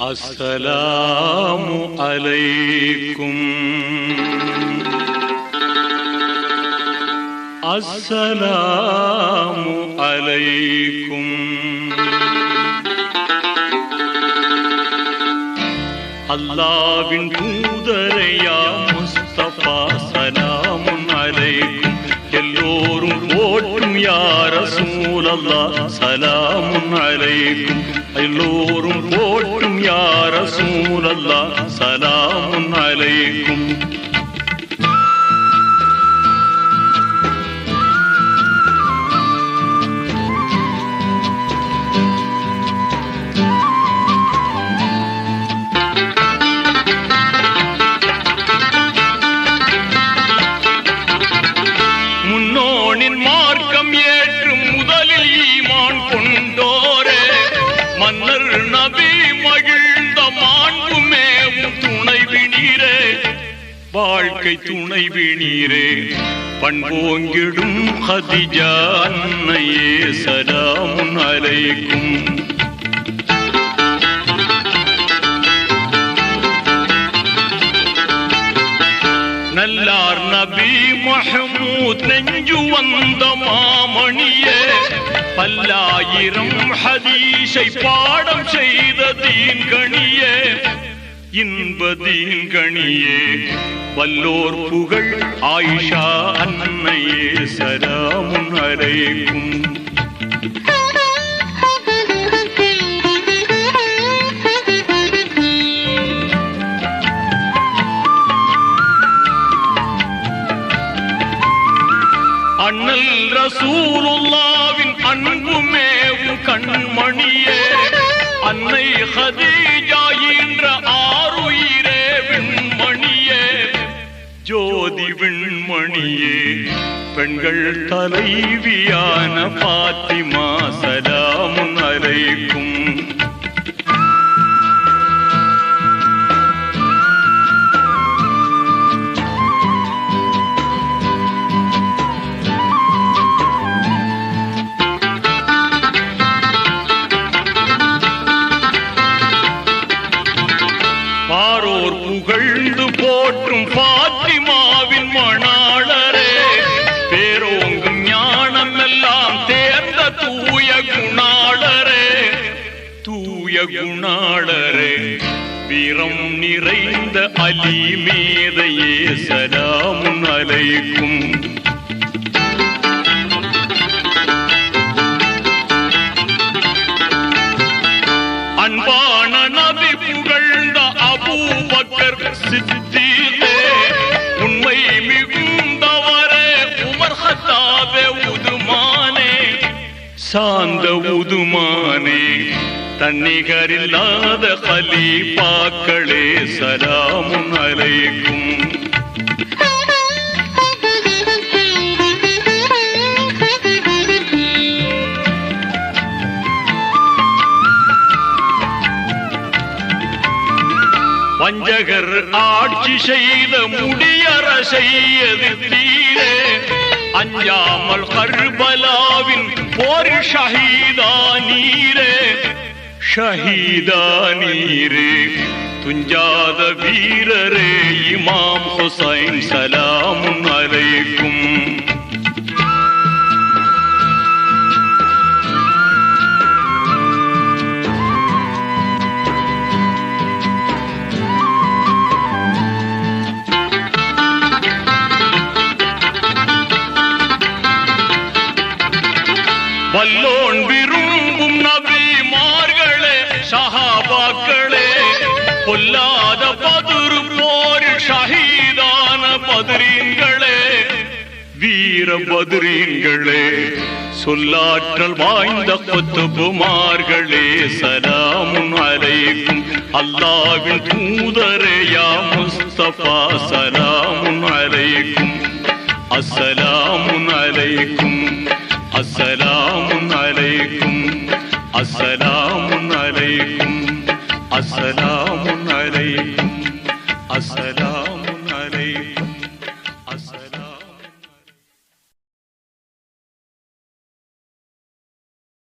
السلام عليكم السلام عليكم அல்லாவின் தூதரையா முஸ்தபா சலாமுன் போற்றும் யார சலாமுன் அலைக்கும் எல்லோரும் போற்றும் யார சூழல்லா சலாமுன் அலைக்கும் மார்க்கம் ஏற்றும் முதலில் ஈமான் கொண்டோரே. மன்னர் நபி மகிழ்ந்த மாண்புமேவும் துணைவி நீரே வாழ்க்கை துணைவி நீரே பண்போங்கிடும் ஹதிஜா அன்னையே சலாமுன் அலைக்கும். மஹமூத் நெஞ்சு வந்த மாமணியே பல்லாயிரம் ஹதீஷை பாடம் செய்த தீன்கணியே இன்ப தீன்கணியே வல்லோர் புகழ் ஆயிஷா அன்னையே சலாமுன் அலைக்கும் அண்ணல் ரசூலுல்லாவின் அன்புமேவும் கண்மணியே. அன்னை ஹதீஜா என்ற ஆறுயிரே விண்மணியே. ஜோதி விண்மணியே பெண்கள் தலைவியான பாத்திமா சலாமுன் அலைக்கும். குணாளரே வீரம் நிறைந்த அலி மேதையே சலாமும் அலைக்கும். அன்பான நபி புகழ்ந்த அபூபக்கர் சித்தீகே உண்மை மிகுந்தவரே உமர் ஹத்தாவே உதுமானே சாந்த உதுமானே. தன்னிகரில்லாத கலீபாக்களே சலாமும் அலைக்கும். வஞ்சகர் ஆட்சி செய்த முடியற செய்யது தீரே அஞ்சாமல் கர்பலாவின் போர் ஷஹீதா ஷஹீதானீரே துஞ்சாத வீரரே இமாம் ஹுசைன் சலாமுன் அலைக்கும் வல்லோன் விரும்பும் பொல்லாத பதிரு போரில் ஷஹீதான பதிரீன்களே. வீர பதிரீன்களே சொல்லாற்றல் வாய்ந்த கொத்துபுமார்களே சலாமும் அலைக்கும் அல்லாவின் தூதரையா முஸ்தபா சலாமும் அலைக்கும் அஸ்ஸலாமுன் அலைக்கும் அஸ்ஸலாமுன் அலைக்கும் அஸ்ஸலாமுன் அலைக்கும் அஸ்ஸலாமுன் السلام